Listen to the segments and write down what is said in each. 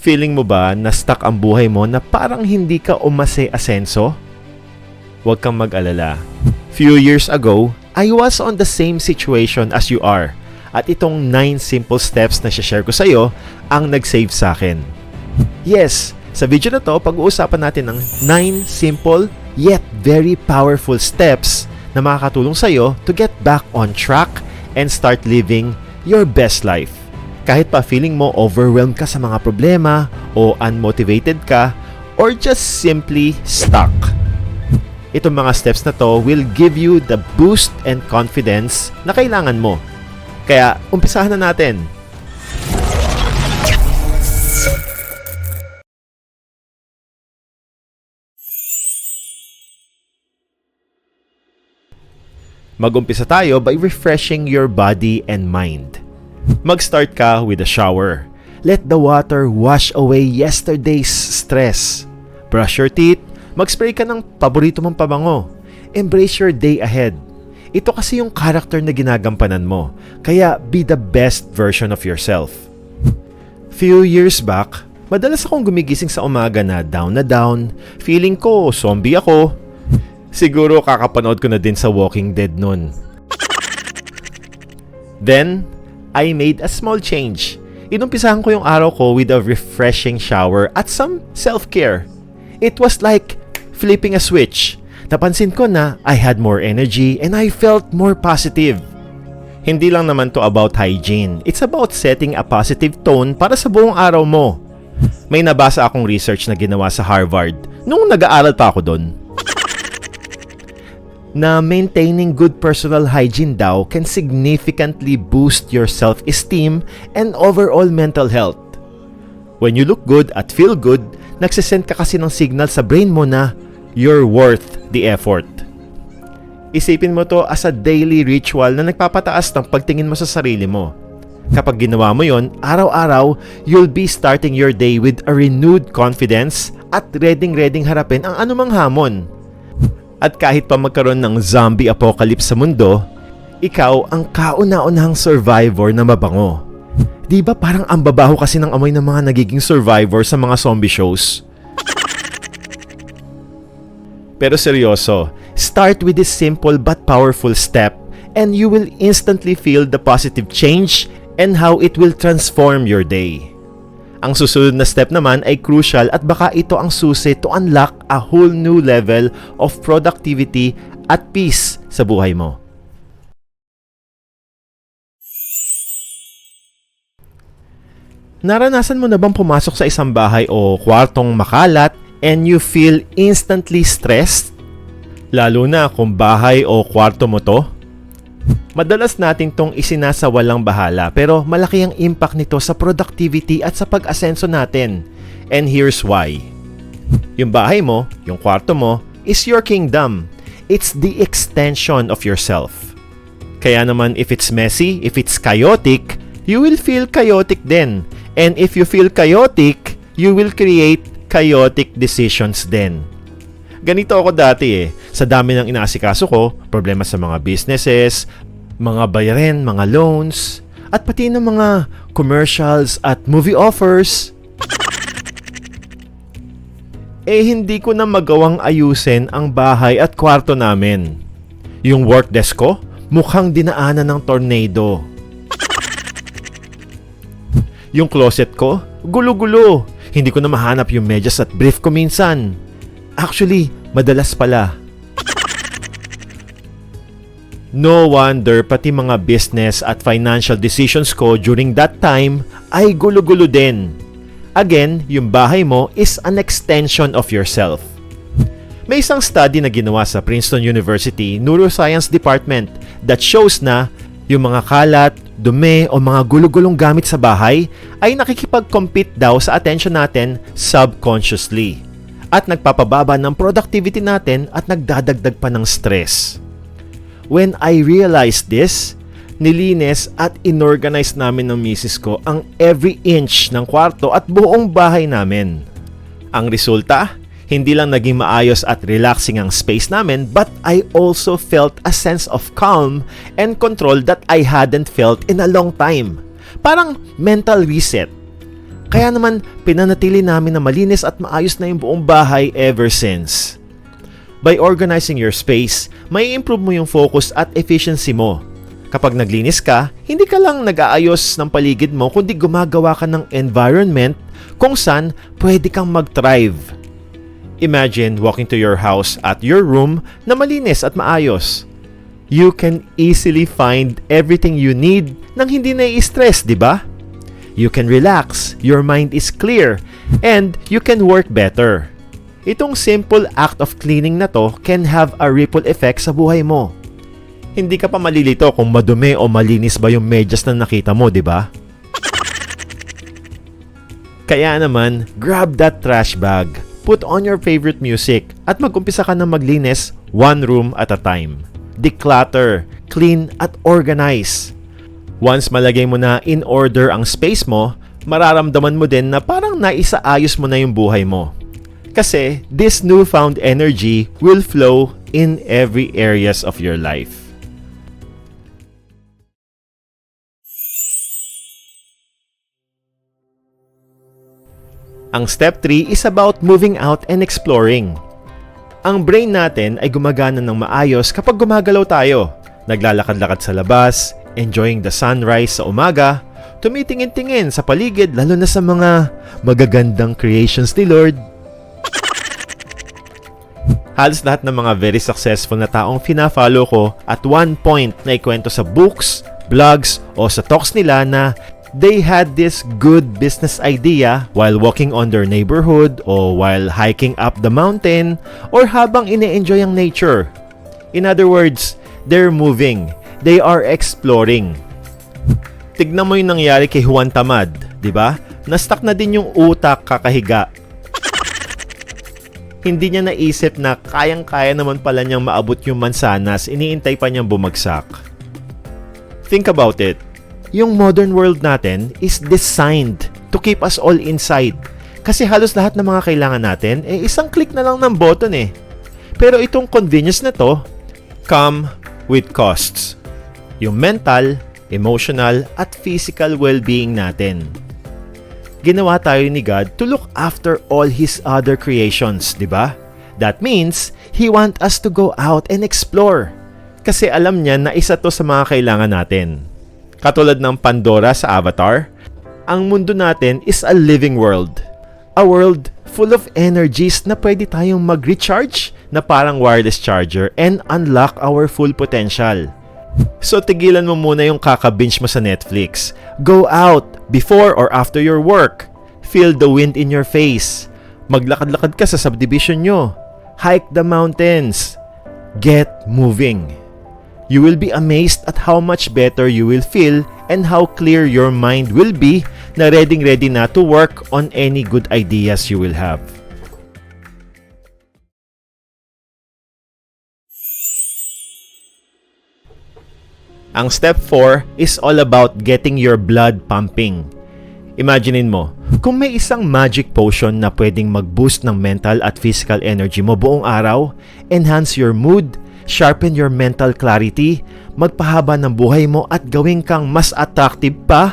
Feeling mo ba na stuck ang buhay mo na parang hindi ka umase asenso? Huwag kang mag-alala. Few years ago, I was on the same situation as you are. At itong 9 simple steps na share ko sa iyo ang nag-save sa akin. Yes, sa video na to, pag-uusapan natin ang 9 simple yet very powerful steps na makakatulong sa iyo to get back on track and start living your best life. Kahit pa feeling mo overwhelmed ka sa mga problema o unmotivated ka or just simply stuck. Itong mga steps na to will give you the boost and confidence na kailangan mo. Kaya umpisahan na natin. Mag-umpisa tayo by refreshing your body and mind. Mag-start ka with a shower. Let the water wash away yesterday's stress. Brush your teeth. Mag-spray ka ng paborito mong pabango. Embrace your day ahead. Ito kasi yung character na ginagampanan mo. Kaya be the best version of yourself. Few years back, madalas akong gumigising sa umaga na down na down. Feeling ko zombie ako. Siguro kakapanood ko na din sa Walking Dead nun. Then, I made a small change. Inumpisahan ko yung araw ko with a refreshing shower at some self-care. It was like flipping a switch. Napansin ko na I had more energy and I felt more positive. Hindi lang naman to about hygiene. It's about setting a positive tone para sa buong araw mo. May nabasa akong research na ginawa sa Harvard nung nag-aaral pa ako doon na maintaining good personal hygiene daw can significantly boost your self-esteem and overall mental health. When you look good at feel good, nagsisend ka kasi ng signal sa brain mo na you're worth the effort. Isipin mo to as a daily ritual na nagpapataas ng pagtingin mo sa sarili mo. Kapag ginawa mo yon, araw-araw, you'll be starting your day with a renewed confidence at ready-ready harapin ang anumang hamon. At kahit pa magkaroon ng zombie apocalypse sa mundo, ikaw ang kauna-unahang survivor na mabango. Di ba parang ang babaho kasi ng amoy ng mga nagiging survivor sa mga zombie shows? Pero seryoso, start with this simple but powerful step and you will instantly feel the positive change and how it will transform your day. Ang susunod na step naman ay crucial at baka ito ang susi to unlock a whole new level of productivity at peace sa buhay mo. Naranasan mo na bang pumasok sa isang bahay o kwartong makalat and you feel instantly stressed? Lalo na kung bahay o kwarto mo to? Madalas natin tong isinasawalang bahala pero malaki ang impact nito sa productivity at sa pag-asenso natin. And here's why. Yung bahay mo, yung kwarto mo, is your kingdom. It's the extension of yourself. Kaya naman if it's messy, if it's chaotic, you will feel chaotic then. And if you feel chaotic, you will create chaotic decisions then. Ganito ako dati eh. Sa dami ng inaasikaso ko, problema sa mga businesses, mga bayarin, mga loans, at pati ng mga commercials at movie offers. Eh hindi ko na magawang ayusin ang bahay at kwarto namin. Yung work desk ko, mukhang dinaanan ng tornado. Yung closet ko, gulo-gulo. Hindi ko na mahanap yung medyas at brief ko minsan. Actually, madalas pala. No wonder pati mga business at financial decisions ko during that time ay gulo-gulo din. Again, yung bahay mo is an extension of yourself. May isang study na ginawa sa Princeton University Neuroscience Department that shows na yung mga kalat, dumi o mga gulo-gulong gamit sa bahay ay nakikipag-compete daw sa attention natin subconsciously at nagpapababa ng productivity natin at nagdadagdag pa ng stress. When I realized this, nilinis at inorganize namin ng misis ko ang every inch ng kwarto at buong bahay namin. Ang resulta, hindi lang naging maayos at relaxing ang space namin but I also felt a sense of calm and control that I hadn't felt in a long time. Parang mental reset. Kaya naman, pinanatili namin na malinis at maayos na yung buong bahay ever since. By organizing your space, may improve mo yung focus at efficiency mo. Kapag naglinis ka, hindi ka lang nag-aayos ng paligid mo kundi gumagawa ka ng environment kung saan pwede kang mag-thrive. Imagine walking to your house at your room na malinis at maayos. You can easily find everything you need nang hindi na-stress, di ba? You can relax, your mind is clear, and you can work better. Itong simple act of cleaning na to can have a ripple effect sa buhay mo. Hindi ka pa malilito kung madumi o malinis ba yung medyas na nakita mo, di ba? Kaya naman, grab that trash bag, put on your favorite music, at mag-umpisa ka na maglinis one room at a time. Declutter, clean at organize. Once malagay mo na in order ang space mo, mararamdaman mo din na parang naisaayos mo na yung buhay mo. Kasi this newfound energy will flow in every areas of your life. Ang step 3 is about moving out and exploring. Ang brain natin ay gumagana ng maayos kapag gumagalaw tayo. Naglalakad-lakad sa labas, enjoying the sunrise sa umaga, tumitingin-tingin sa paligid lalo na sa mga magagandang creations ni Lord. Halos lahat ng mga very successful na taong fina-follow ko at one point na ikwento sa books, blogs o sa talks nila na they had this good business idea while walking on their neighborhood o while hiking up the mountain or habang ine-enjoy ang nature. In other words, they're moving. They are exploring. Tignan mo yung nangyari kay Juan Tamad, di ba? Nastak na din yung utak kakahiga. Hindi niya naisip na kayang-kaya naman pala niyang maabot yung mansanas, iniintay pa niyang bumagsak. Think about it yung modern world natin is designed to keep us all inside. Kasi halos lahat ng mga kailangan natin, eh isang click na lang ng button eh. Pero itong convenience na to, come with costs. Yung mental, emotional, at physical well-being natin. Ginawa tayo ni God to look after all His other creations, di ba? That means, He want us to go out and explore. Kasi alam niya na isa to sa mga kailangan natin. Katulad ng Pandora sa Avatar, ang mundo natin is a living world. A world full of energies na pwede tayong mag-recharge na parang wireless charger and unlock our full potential. So tigilan mo muna yung kaka-binge mo sa Netflix. Go out before or after your work. Feel the wind in your face. Maglakad-lakad ka sa subdivision nyo. Hike the mountains. Get moving. You will be amazed at how much better you will feel and how clear your mind will be na ready ready na to work on any good ideas you will have. Ang step 4 is all about getting your blood pumping. Imaginein mo, kung may isang magic potion na pwedeng mag-boost ng mental at physical energy mo buong araw, enhance your mood, sharpen your mental clarity, magpahaba ng buhay mo at gawin kang mas attractive pa?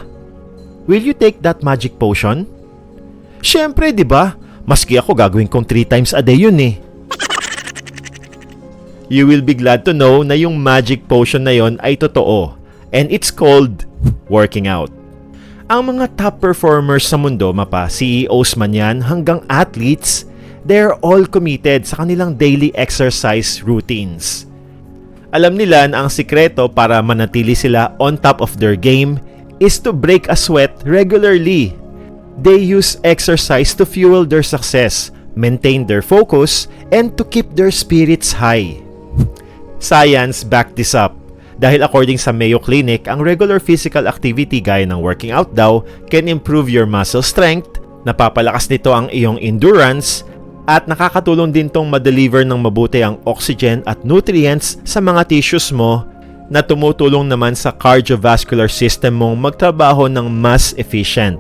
Will you take that magic potion? Siyempre, di ba? Maski ako gagawin kong 3 times a day yun eh. You will be glad to know na yung magic potion na yon ay totoo. And it's called working out. Ang mga top performers sa mundo, mapa CEOs man yan hanggang athletes, they're all committed sa kanilang daily exercise routines. Alam nila na ang sikreto para manatili sila on top of their game is to break a sweat regularly. They use exercise to fuel their success, maintain their focus, and to keep their spirits high. Science back this up. Dahil according sa Mayo Clinic, ang regular physical activity gaya ng working out daw can improve your muscle strength, napapalakas nito ang iyong endurance, at nakakatulong din tong ma-deliver ng mabuti ang oxygen at nutrients sa mga tissues mo na tumutulong naman sa cardiovascular system mong magtrabaho ng mas efficient.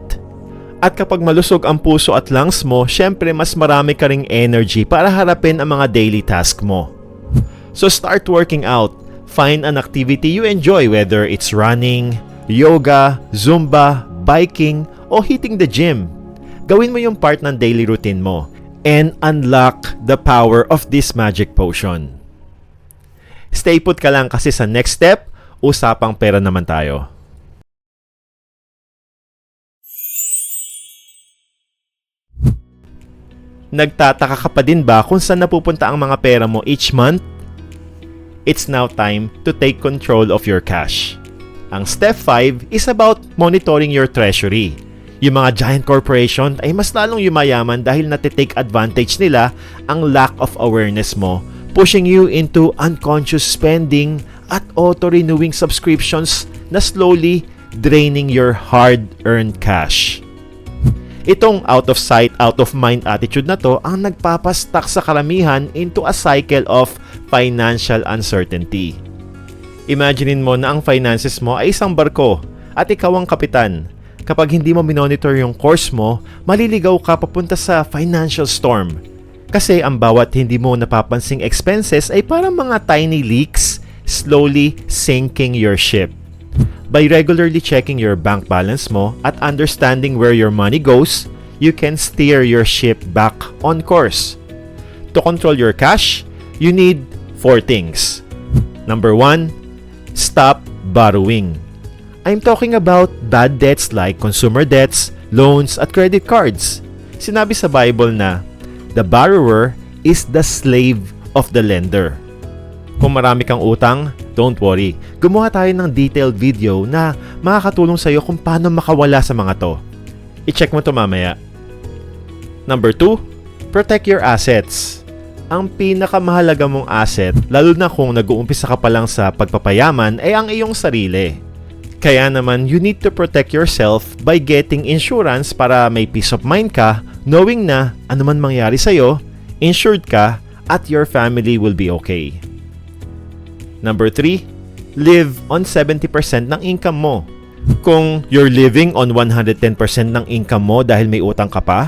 At kapag malusog ang puso at lungs mo, syempre mas marami ka ring energy para harapin ang mga daily task mo. So start working out. Find an activity you enjoy whether it's running, yoga, zumba, biking, o hitting the gym. gawin mo yung part ng daily routine mo and unlock the power of this magic potion. Stay put ka lang kasi sa next step, usapang pera naman tayo. Nagtataka ka pa din ba kung saan napupunta ang mga pera mo each month? It's now time to take control of your cash. Ang step 5 is about monitoring your treasury. Yung mga giant corporation ay mas lalong yumayaman dahil natitake advantage nila ang lack of awareness mo, pushing you into unconscious spending at auto-renewing subscriptions na slowly draining your hard-earned cash. Itong out of sight, out of mind attitude na to ang nagpapastak sa karamihan into a cycle of financial uncertainty. Imaginein mo na ang finances mo ay isang barko at ikaw ang kapitan. Kapag hindi mo minonitor yung course mo, maliligaw ka papunta sa financial storm. Kasi ang bawat hindi mo napapansing expenses ay parang mga tiny leaks slowly sinking your ship. By regularly checking your bank balance mo at understanding where your money goes, you can steer your ship back on course. To control your cash, you need four things. Number one, stop borrowing. I'm talking about bad debts like consumer debts, loans, at credit cards. Sinabi sa Bible na, the borrower is the slave of the lender. Kung marami kang utang, don't worry. Gumawa tayo ng detailed video na makakatulong sa iyo kung paano makawala sa mga to. I-check mo to mamaya. Number 2, protect your assets. Ang pinakamahalaga mong asset, lalo na kung nag-uumpisa ka pa lang sa pagpapayaman, ay ang iyong sarili. Kaya naman, you need to protect yourself by getting insurance para may peace of mind ka, knowing na anuman mangyari sa'yo, insured ka, at your family will be okay. Number 3, live on 70% ng income mo. Kung you're living on 110% ng income mo dahil may utang ka pa,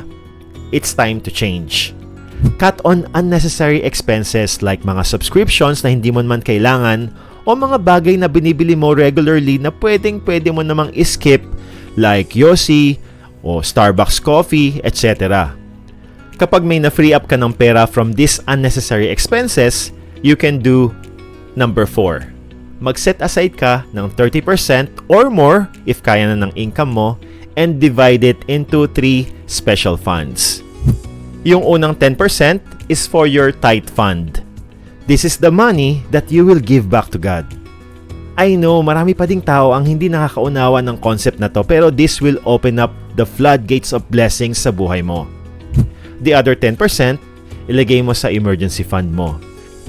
it's time to change. Cut on unnecessary expenses like mga subscriptions na hindi mo naman kailangan o mga bagay na binibili mo regularly na pwedeng pwede mo namang skip like Yossi o Starbucks coffee, etc. Kapag may na-free up ka ng pera from these unnecessary expenses, you can do Number 4. Mag-set aside ka ng 30% or more if kaya na ng income mo and divide it into 3 special funds. Yung unang 10% is for your tithe fund. This is the money that you will give back to God. I know marami pa ding tao ang hindi nakakaunawa ng concept na to pero this will open up the floodgates of blessings sa buhay mo. The other 10%, ilagay mo sa emergency fund mo.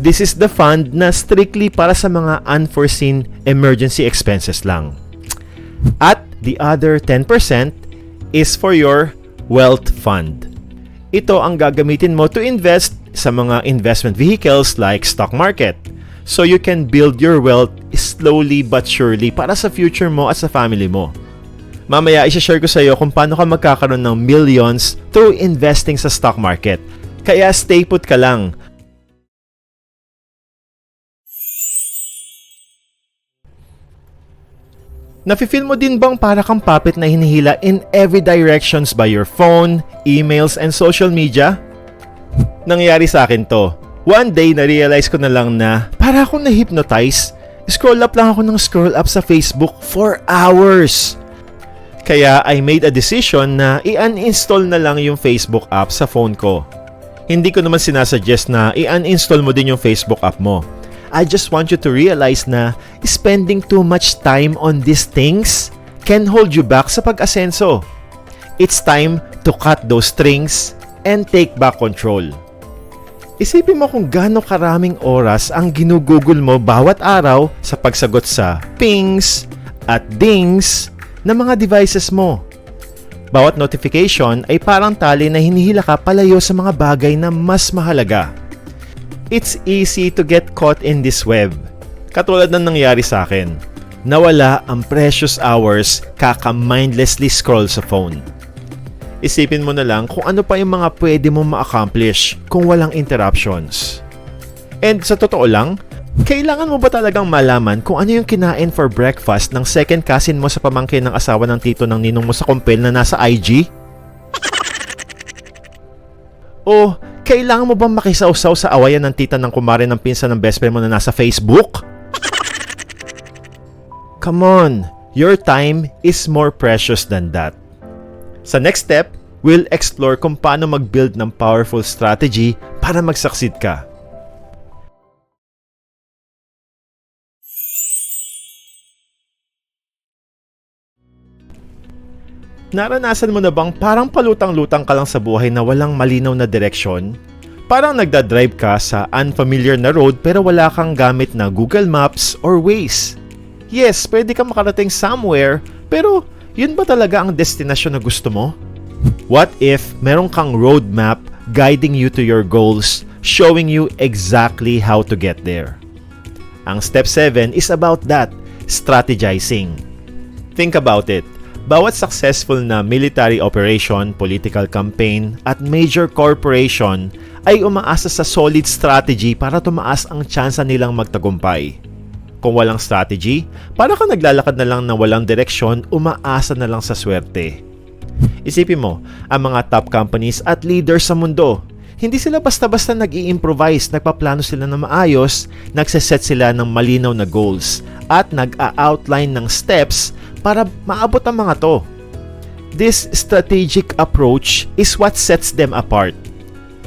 This is the fund na strictly para sa mga unforeseen emergency expenses lang. At the other 10% is for your wealth fund. Ito ang gagamitin mo to invest sa mga investment vehicles like stock market. So you can build your wealth slowly but surely para sa future mo at sa family mo. Mamaya, isa-share ko sa iyo kung paano ka magkakaroon ng millions through investing sa stock market. Kaya stay put ka lang Nafe-feel mo din bang para kang puppet na hinihila in every directions by your phone, emails, and social media? Nangyari sa akin to. One day, na-realize ko na lang na para akong na-hypnotize. Scroll up lang ako ng scroll up sa Facebook for hours. Kaya I made a decision na i-uninstall na lang yung Facebook app sa phone ko. Hindi ko naman sinasuggest na i-uninstall mo din yung Facebook app mo I just want you to realize na spending too much time on these things can hold you back sa pag-asenso. It's time to cut those strings and take back control. Isipin mo kung gaano karaming oras ang ginugugol mo bawat araw sa pagsagot sa pings at dings ng mga devices mo. Bawat notification ay parang tali na hinihila ka palayo sa mga bagay na mas mahalaga it's easy to get caught in this web. Katulad ng nangyari sa akin. Nawala ang precious hours kaka-mindlessly scroll sa phone. Isipin mo na lang kung ano pa yung mga pwede mo ma-accomplish kung walang interruptions. And sa totoo lang, kailangan mo ba talagang malaman kung ano yung kinain for breakfast ng second cousin mo sa pamangkin ng asawa ng tito ng ninong mo sa kumpel na nasa IG? O kailangan mo bang makisawsaw sa awayan ng tita ng kumare ng pinsan ng best friend mo na nasa Facebook? Come on, your time is more precious than that. Sa next step, we'll explore kung paano mag-build ng powerful strategy para mag-succeed ka. Naranasan mo na bang parang palutang-lutang ka lang sa buhay na walang malinaw na direksyon? Parang nagdadrive ka sa unfamiliar na road pero wala kang gamit na Google Maps or Waze. Yes, pwede ka makarating somewhere, pero yun ba talaga ang destinasyon na gusto mo? What if meron kang roadmap guiding you to your goals, showing you exactly how to get there? Ang step 7 is about that, strategizing. Think about it. Bawat successful na military operation, political campaign, at major corporation ay umaasa sa solid strategy para tumaas ang tsansa nilang magtagumpay. Kung walang strategy, para ka naglalakad na lang na walang direksyon, umaasa na lang sa swerte. Isipin mo, ang mga top companies at leaders sa mundo, hindi sila basta-basta nag improvise nagpaplano sila na maayos, nagseset sila ng malinaw na goals, at nag-outline ng steps para maabot ang mga to. This strategic approach is what sets them apart.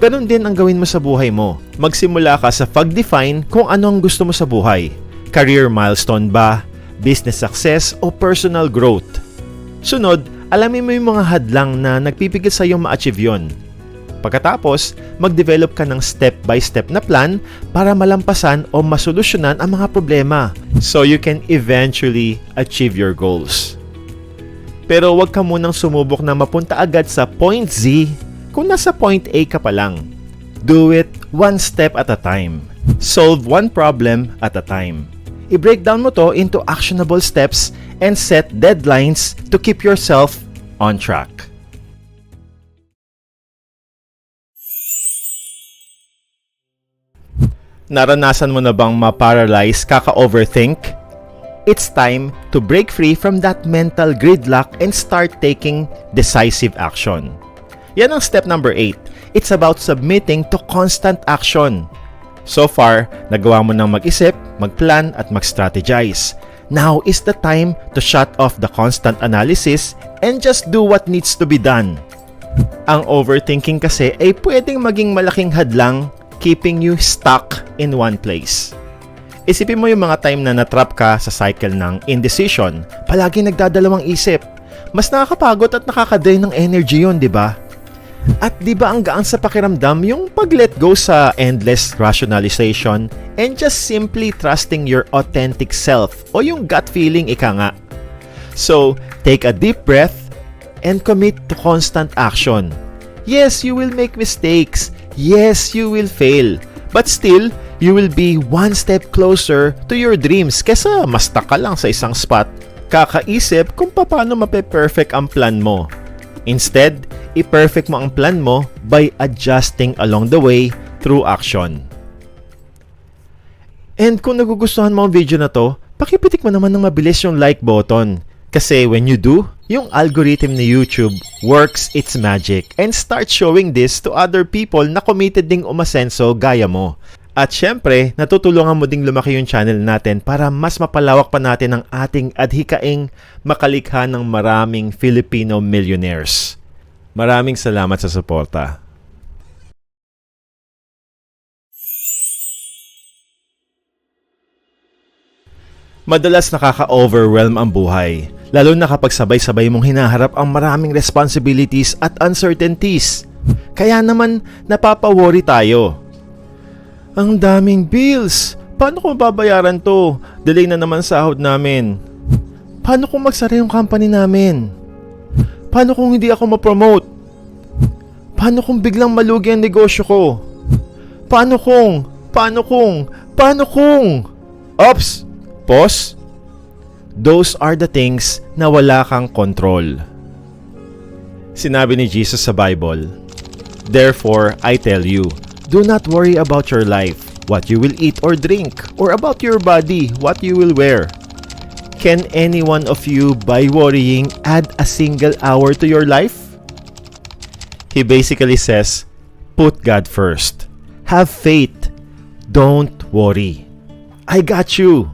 Ganon din ang gawin mo sa buhay mo. Magsimula ka sa pag-define kung ano ang gusto mo sa buhay. Career milestone ba? Business success o personal growth? Sunod, alamin mo yung mga hadlang na nagpipigil sa iyong ma-achieve yon. Pagkatapos, mag-develop ka ng step-by-step na plan para malampasan o masolusyonan ang mga problema so you can eventually achieve your goals. Pero huwag ka munang sumubok na mapunta agad sa point Z kung nasa point A ka pa lang. Do it one step at a time. Solve one problem at a time. I-break down mo to into actionable steps and set deadlines to keep yourself on track. Naranasan mo na bang ma-paralyze kaka-overthink? It's time to break free from that mental gridlock and start taking decisive action. Yan ang step number 8. It's about submitting to constant action. So far, nagawa mo nang mag-isip, mag-plan at mag-strategize. Now is the time to shut off the constant analysis and just do what needs to be done. Ang overthinking kasi ay pwedeng maging malaking hadlang keeping you stuck in one place. Isipin mo yung mga time na natrap ka sa cycle ng indecision, palagi nagdadalawang isip. Mas nakakapagod at nakakadrain ng energy yon, di ba? At di ba ang gaan sa pakiramdam yung pag-let go sa endless rationalization and just simply trusting your authentic self o yung gut feeling ika nga. So, take a deep breath and commit to constant action. Yes, you will make mistakes. Yes, you will fail. But still, you will be one step closer to your dreams kesa mas ka lang sa isang spot kakaisip kung paano mape-perfect ang plan mo. Instead, i-perfect mo ang plan mo by adjusting along the way through action. And kung nagugustuhan mo ang video na to, pakipitik mo naman ng mabilis yung like button. Kasi when you do, yung algorithm ni YouTube works its magic and start showing this to other people na committed ding umasenso gaya mo. At syempre, natutulungan mo ding lumaki yung channel natin para mas mapalawak pa natin ang ating adhikaing makalikha ng maraming Filipino millionaires. Maraming salamat sa suporta. Madalas nakaka-overwhelm ang buhay, lalo na kapag sabay-sabay mong hinaharap ang maraming responsibilities at uncertainties. Kaya naman napapa-worry tayo. Ang daming bills! Paano ko babayaran to? Delay na naman sahod namin. Paano kung magsara yung company namin? Paano kung hindi ako ma-promote? Paano kung biglang malugi ang negosyo ko? Paano kung? Paano kung? Paano kung? Ops! Pause? Those are the things na wala kang control. Sinabi ni Jesus sa Bible, Therefore, I tell you, do not worry about your life, what you will eat or drink, or about your body, what you will wear. Can any one of you, by worrying, add a single hour to your life? He basically says, Put God first. Have faith. Don't worry. I got you.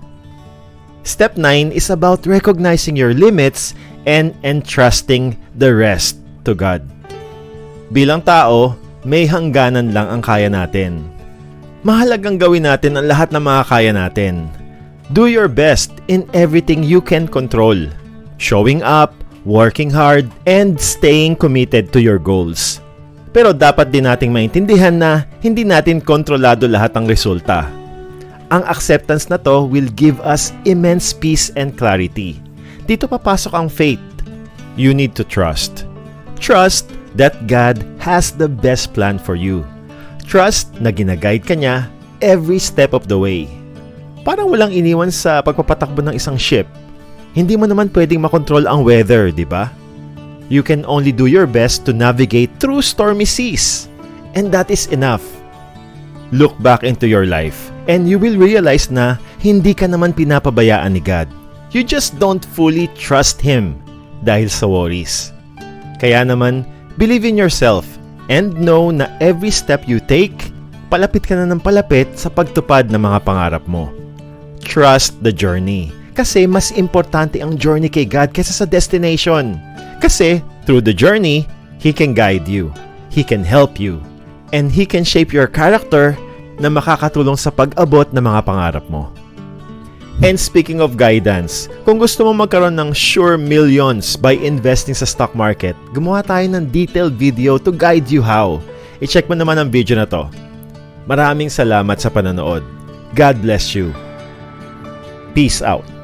Step 9 is about recognizing your limits and entrusting the rest to God. Bilang tao, may hangganan lang ang kaya natin. Mahalagang gawin natin ang lahat ng mga kaya natin. Do your best in everything you can control. Showing up, working hard, and staying committed to your goals. Pero dapat din nating maintindihan na hindi natin kontrolado lahat ng resulta. Ang acceptance na to will give us immense peace and clarity. Dito papasok ang faith. You need to trust. Trust that God has the best plan for you. Trust na ginaguide ka niya every step of the way. Parang walang iniwan sa pagpapatakbo ng isang ship. Hindi mo naman pwedeng makontrol ang weather, di ba? You can only do your best to navigate through stormy seas. And that is enough. Look back into your life and you will realize na hindi ka naman pinapabayaan ni God. You just don't fully trust Him dahil sa worries. Kaya naman, believe in yourself and know na every step you take, palapit ka na ng palapit sa pagtupad ng mga pangarap mo. Trust the journey. Kasi mas importante ang journey kay God kaysa sa destination. Kasi through the journey, He can guide you. He can help you. And He can shape your character na makakatulong sa pag-abot ng mga pangarap mo. And speaking of guidance, kung gusto mo magkaroon ng sure millions by investing sa stock market, gumawa tayo ng detailed video to guide you how. I-check mo naman ang video na to. Maraming salamat sa pananood. God bless you. Peace out.